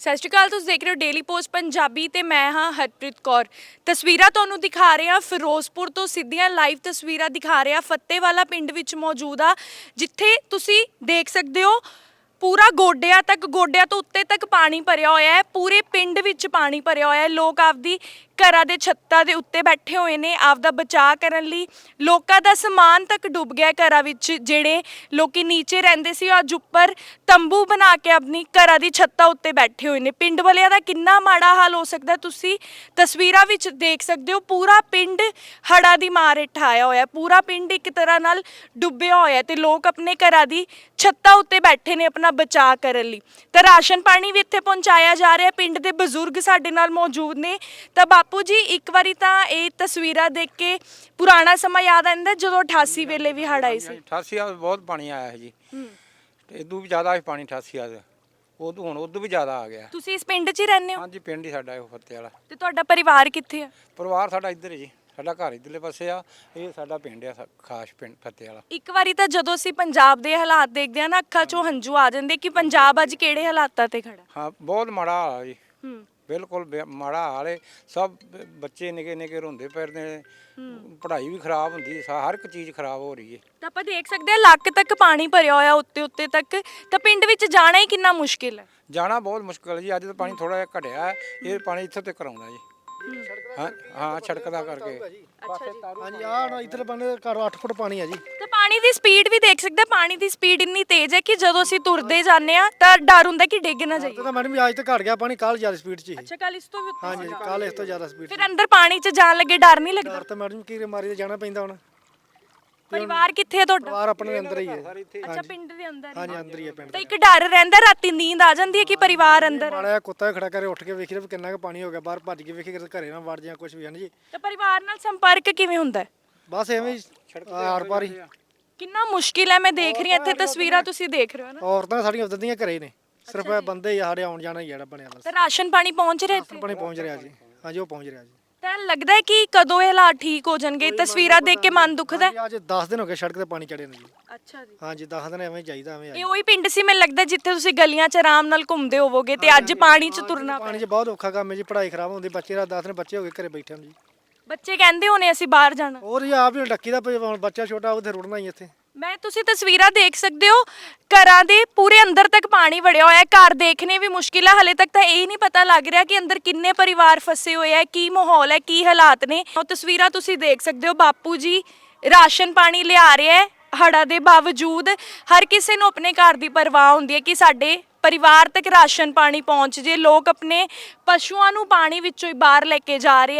ਸਤਿ ਸ਼੍ਰੀ ਅਕਾਲ, ਤੁਸੀਂ ਦੇਖ ਰਹੇ ਹੋ ਡੇਲੀ ਪੋਸਟ ਪੰਜਾਬੀ ਤੇ ਮੈਂ ਹਾਂ ਹਰਪ੍ਰੀਤ ਕੌਰ। ਤਸਵੀਰਾਂ ਤੁਹਾਨੂੰ ਦਿਖਾ ਰਹੇ ਹਾਂ ਫਿਰੋਜ਼ਪੁਰ ਤੋਂ ਸਿੱਧੀਆਂ ਲਾਈਵ ਤਸਵੀਰਾਂ ਦਿਖਾ ਰਹੇ ਹਾਂ। ਫੱਤੇਵਾਲਾ ਪਿੰਡ ਵਿੱਚ ਮੌਜੂਦ ਆ, ਜਿੱਥੇ ਤੁਸੀਂ ਦੇਖ ਸਕਦੇ ਹੋ ਪੂਰਾ ਗੋਡਿਆਂ ਤੱਕ, ਗੋਡਿਆਂ ਤੋਂ ਉੱਤੇ ਤੱਕ ਪਾਣੀ ਭਰਿਆ ਹੋਇਆ ਹੈ, ਪੂਰੇ ਪਿੰਡ ਵਿੱਚ ਪਾਣੀ ਭਰਿਆ ਹੋਇਆ ਹੈ। ਲੋਕ ਆਪਦੀ ਘਰਾਂ ਦੇ ਛੱਤਾਂ ਦੇ ਉੱਤੇ ਬੈਠੇ ਹੋਏ ਨੇ, ਆਪਦਾ ਬਚਾਅ ਕਰਨ ਲਈ। ਲੋਕਾਂ ਦਾ ਸਮਾਨ ਤੱਕ ਡੁੱਬ ਗਿਆ ਘਰਾਂ ਵਿੱਚ, ਜਿਹੜੇ ਲੋਕੀ ਨੀਚੇ ਰਹਿੰਦੇ ਸੀ, ਉਹ ਅੱਜ ਉੱਪਰ ਤੰਬੂ ਬਣਾ ਕੇ ਆਪਣੀ ਘਰਾਂ ਦੀ ਛੱਤਾਂ ਉੱਤੇ ਬੈਠੇ ਹੋਏ ਨੇ। ਪਿੰਡ ਵਾਲਿਆਂ ਦਾ ਕਿੰਨਾ ਮਾੜਾ ਹਾਲ ਹੋ ਸਕਦਾ, ਤੁਸੀਂ ਤਸਵੀਰਾਂ ਵਿੱਚ ਦੇਖ ਸਕਦੇ ਹੋ। ਪੂਰਾ ਪਿੰਡ ਹੜ੍ਹਾਂ ਦੀ ਮਾਰ ਹੇਠ ਆਇਆ ਹੋਇਆ। ਪੂਰਾ ਪਿੰਡ ਇੱਕ ਤਰ੍ਹਾਂ ਨਾਲ ਡੁੱਬਿਆ ਹੋਇਆ ਹੈ ਤੇ ਲੋਕ ਆਪਣੇ ਘਰਾਂ ਦੀ ਛੱਤਾਂ ਉੱਤੇ ਬੈਠੇ ਨੇ ਆਪਣਾ ਬਚਾਅ ਕਰਨ ਲਈ। ਤਾਂ ਰਾਸ਼ਨ ਪਾਣੀ ਵੀ ਇੱਥੇ ਪਹੁੰਚਾਇਆ ਜਾ ਰਿਹਾ। ਪਿੰਡ ਦੇ ਬਜ਼ੁਰਗ ਸਾਡੇ ਨਾਲ ਮੌਜੂਦ ਨੇ। ਤਾਂ ਬਾਪੂ ਜੀ ਇੱਕ ਵਾਰੀ ਤਾਂ ਇਹ ਤਸਵੀਰਾਂ ਦੇਖ ਕੇ ਪੁਰਾਣਾ ਸਮਾਂ ਯਾਦ ਆਉਂਦਾ ਹੈ ਜਦੋਂ 88 ਵੇਲੇ ਵੀ ਹੜ੍ਹ ਆਈ ਸੀ? 88 ਆ ਬਹੁਤ ਪਾਣੀ ਆਇਆ ਹੈ ਜੀ। ਤੇ ਇਦੋਂ ਵੀ ਜ਼ਿਆਦਾ ਸੀ ਪਾਣੀ 88 ਆ। ਉਦੋਂ ਹੁਣ ਉਦੋਂ ਵੀ ਜ਼ਿਆਦਾ ਆ ਗਿਆ। ਤੁਸੀਂ ਇਸ ਪਿੰਡ 'ਚ ਹੀ ਰਹਿੰਦੇ ਹੋ? ਹਾਂਜੀ ਪਿੰਡ ਹੀ ਸਾਡਾ ਇਹ ਫੱਤੇ ਵਾਲਾ। ਤੇ ਤੁਹਾਡਾ ਪਰਿਵਾਰ ਕਿੱਥੇ ਹੈ ਪਰਿਵਾਰ ਸਾਡਾ ਇੱਧਰ ਹੈ ਜੀ। ਸਾਡਾ ਘਰ ਇੱਧਰਲੇ ਪਾਸੇ ਆ। ਇਹ ਸਾਡਾ ਪਿੰਡ ਆ ਖਾਸ ਪਿੰਡ ਫੱਤੇ ਵਾਲਾ। ਇੱਕ ਵਾਰੀ ਤਾਂ ਜਦੋਂ ਅਸੀਂ ਪੰਜਾਬ ਦੇ ਹਾਲਾਤ ਦੇਖਦੇ ਹਾਂ ਨਾ ਅੱਖਾਂ 'ਚੋਂ ਹੰਝੂ ਆ ਜਾਂਦੇ ਕਿ ਪੰਜਾਬ ਅੱਜ ਕਿਹੜੇ ਹਾਲਾਤਾਂ ਤੇ ਖੜਾ? ਹਾਂ ਬਹੁਤ ਮਾੜਾ ਹਾਲ ਆ ਜੀ। ਹੂੰ। ਬਿਲਕੁਲ ਬੇ- ਮਾੜਾ ਹਾਲ ਹੈ ਸਭ ਬ- ਬੱਚੇ ਨਿਕੇ ਨਿਕੇ ਰੋਂਦੇ ਫਿਰਦੇ ਨੇ। ਪੜ੍ਹਾਈ ਵੀ ਖਰਾਬ ਹੁੰਦੀ ਹੈ ਹਰ ਇੱਕ ਚੀਜ਼ ਖਰਾਬ ਹੋ ਰਹੀ ਹੈ ਤਾਂ ਆਪਾਂ ਦੇਖ ਸਕਦੇ ਹਾਂ ਲੱਕ ਤੱਕ ਪਾਣੀ ਭਰਿਆ ਹੋਇਆ ਉੱਤੇ ਉੱਤੇ ਤੱਕ। ਤਾਂ ਪਿੰਡ ਵਿੱਚ ਜਾਣਾ ਹੀ ਕਿੰਨਾ ਮੁਸ਼ਕਿਲ ਹੈ? ਜਾਣਾ ਬਹੁਤ ਮੁਸ਼ਕਲ ਹੈ ਜੀ। ਅੱਜ ਤਾਂ ਪਾਣੀ ਥੋੜਾ ਜਿਹਾ ਘਟਿਆ ਹੈ। ਇਹ ਪਾਣੀ ਇੱਥੇ ਤੱਕ ਆਉਂਦਾ ਜੀ। ਹਾਂ। ਹਾਂ ਸੜਕ ਦਾ ਕਰਕੇ। ਅੱਛਾ ਜੀ। ਹਾਂਜੀ ਆਹ ਨਾ ਇੱਧਰ ਬੰਨੇ ਘਰ 8 ਫੁੱਟ ਪਾਣੀ ਆ ਜੀ। ਪਾਣੀ ਦੀ ਸਪੀਡ ਵੀ ਦੇਖ ਸਕਦੇ ਹਾਂ, ਪਾਣੀ ਦੀ ਸਪੀਡ ਇੰਨੀ ਤੇਜ਼ ਹੈ ਕਿ ਜਦੋਂ ਅਸੀਂ ਤੁਰਦੇ ਜਾਂਦੇ ਆ ਤਾਂ ਡਰ ਹੁੰਦਾ ਕਿ ਡਿੱਗ ਨਾ ਜਾਈਏ। ਤਾਂ ਮੈਡਮ ਅੱਜ ਤਾਂ ਘਟ ਗਿਆ ਪਾਣੀ ਕੱਲ ਜ਼ਿਆਦਾ ਸਪੀਡ 'ਚ ਸੀ ਅੱਛਾ ਕੱਲ ਇਸ ਤੋਂ ਵੀ ਉੱਤੇ ਹਾਂਜੀ ਸੀਗਾ। ਕੱਲ ਇਸ ਤੋਂ ਜ਼ਿਆਦਾ ਸਪੀਡ ਫਿਰ ਅੰਦਰ ਪਾਣੀ 'ਚ ਜਾਣ ਲੱਗੇ ਡਰ ਨਹੀਂ ਲੱਗਦਾ? ਡਰ ਤਾਂ ਮੈਡਮ ਕੀ ਮਾਰੀ ਤੇ ਜਾਣਾ ਪੈਂਦਾ ਹੁਣ। ਪਰਿਵਾਰ ਕਿੱਥੇ ਹੈ ਤੁਹਾਡਾ? ਪਰਿਵਾਰ ਆਪਣੇ ਅੰਦਰ ਹੀ ਹੈ। ਅੱਛਾ ਪਿੰਡ ਦੇ ਅੰਦਰ ਹੀ। ਹਾਂਜੀ ਅੰਦਰ ਹੀ ਹੈ ਪਿੰਡ ਤਾਂ ਇੱਕ ਡਰ ਰਹਿੰਦਾ ਰਾਤੀ ਨੀਂਦ ਆ ਜਾਂਦੀ ਹੈ ਕਿ ਪਰਿਵਾਰ ਅੰਦਰ ਹੈ। ਮਾੜਾ ਜਿਹਾ ਕੁੱਤਾ ਖੜਾ ਕਰੇ ਉੱਠ ਕੇ ਵੇਖੀ ਵੀ ਕਿੰਨਾ ਕੁ ਪਾਣੀ ਹੋ ਗਿਆ ਬਾਹਰ ਭੱਜ ਕੇ ਵੇਖੀ ਕਿ ਘਰੇ ਨਾ ਵੜ ਜਾਂ ਕੁਝ ਵੀ ਹਨ ਜੀ ਤਾਂ ਪਰਿਵਾਰ ਨਾਲ ਸੰਪਰਕ ਕਿਵੇਂ ਹੁੰਦਾ? ਹੈ ਬਸ ਐਵੇਂ ਹੀ ਆਰ ਪਾਰ ਹੀ। ਕਿੰਨਾ ਮੁਸ਼ਕਿਲ ਹੈ ਮੈਂ ਦੇਖ ਰਹੀ ਹਾਂ ਇੱਥੇ ਤਸਵੀਰਾਂ ਤੁਸੀਂ ਦੇਖ ਰਹੇ ਹੋ ਨਾ। ਔਰਤਾਂ ਸਾਡੀਆਂ ਉਦਦੀਆਂ ਘਰੇ ਨੇ। ਸਿਰਫ ਇਹ ਬੰਦੇ ਹੀ ਆ ਸਾਡੇ ਆਉਣ ਜਾਣਾ ਹੀ ਜਿਹੜਾ ਬਣਿਆ ਬਸ। ਤਾਂ ਰਾਸ਼ਨ ਪਾਣੀ ਪਹੁੰਚ ਰਿਹਾ ਇੱਥੇ? ਪਾਣੀ ਪਹੁੰਚ ਰਿਹਾ ਜੀ। ਹਾਂਜੀ ਉਹ ਪਹੁੰਚ ਰਿਹਾ ਜੀ। ਤਾਂ ਲੱਗਦਾ ਹੈ ਕਿ ਕਦੋਂ ਇਹ ਹਾਲਾਤ ਠੀਕ ਹੋ ਜਾਣਗੇ? ਤਸਵੀਰਾਂ ਦੇਖ ਕੇ ਮਨ ਦੁਖਦਾ ਹੈ? ਅੱਜ 10 ਦਿਨ ਹੋ ਗਏ ਸੜਕ ਤੇ ਪਾਣੀ ਚੜੇ ਨੇ ਜੀ। ਅੱਛਾ ਜੀ। ਹਾਂਜੀ 10 ਦਿਨ ਐਵੇਂ ਹੀ ਚਾਹੀਦਾ ਐਵੇਂ ਇਹ ਉਹੀ ਪਿੰਡ ਸੀ ਮੈਨੂੰ ਲੱਗਦਾ ਜਿੱਥੇ ਤੁਸੀਂ ਗਲੀਆਂ 'ਚ ਆਰਾਮ ਨਾਲ ਘੁੰਮਦੇ ਹੋਵੋਗੇ ਤੇ ਅੱਜ ਪਾਣੀ 'ਚ ਤੁਰਨਾ ਪਾਣੀ 'ਚ ਬਹੁਤ ਔਖਾ ਕੰਮ ਹੈ ਜੀ ਪੜ੍ਹਾਈ ਖਰਾਬ ਹੁੰਦੀ ਬੱਚੇ ਦਾ 10 ਦਿਨ ਬੱਚੇ ਹੋ ਗਏ ਘਰੇ ਬੈਠੇ ਹਨ ਜੀ। ਬੱਚੇ ਕਹਿੰਦੇ ਹੋਣੇ ਅਸੀਂ ਬਾਹਰ ਜਾਣਾ। ਹੋਰ ਜੀ ਆਪ ਹੀ ਡੱਕੀ ਦਾ ਹੁਣ ਬੱਚਾ ਛੋਟਾ ਉਹਦੇ ਰੁੜਨਾ ਹੀ ਇੱਥੇ। ਮੈਂ ਤੁਸੀਂ ਤਸਵੀਰਾਂ ਦੇਖ ਸਕਦੇ ਹੋ ਘਰਾਂ ਦੇ ਪੂਰੇ ਅੰਦਰ ਤੱਕ ਪਾਣੀ ਵੜਿਆ ਹੋਇਆ ਹੈ। ਘਰ ਦੇਖਣੇ ਵੀ ਮੁਸ਼ਕਿਲ ਹੈ ਹਲੇ ਤੱਕ ਤਾਂ ਇਹ ਨਹੀਂ ਪਤਾ ਲੱਗ ਰਿਹਾ ਕਿ ਅੰਦਰ ਕਿੰਨੇ ਪਰਿਵਾਰ ਫਸੇ ਹੋਏ ਹੈ ਕੀ ਮਾਹੌਲ ਹੈ ਕੀ ਹਾਲਾਤ ਨੇ। ਉਹ ਤਸਵੀਰਾਂ ਤੁਸੀਂ ਦੇਖ ਸਕਦੇ ਹੋ ਬਾਪੂ ਜੀ ਰਾਸ਼ਨ ਪਾਣੀ ਲਿਆ ਰਿਹਾ ਹੈ ਹੜਾ ਦੇ ਬਾਵਜੂਦ ਹਰ ਕਿਸੇ ਨੂੰ ਆਪਣੇ ਘਰ ਦੀ ਪਰਵਾਹ ਹੁੰਦੀ ਹੈ ਕਿ ਸਾਡੇ ਪਰਿਵਾਰ ਤੱਕ ਰਾਸ਼ਨ ਪਾਣੀ ਪਹੁੰਚ ਜੇ। ਲੋਕ ਆਪਣੇ ਪਸ਼ੂਆਂ ਨੂੰ ਪਾਣੀ ਵਿੱਚੋਂ ਹੀ ਬਾਹਰ ਲੈ ਕੇ ਜਾ ਰਹੇ ਹੈ।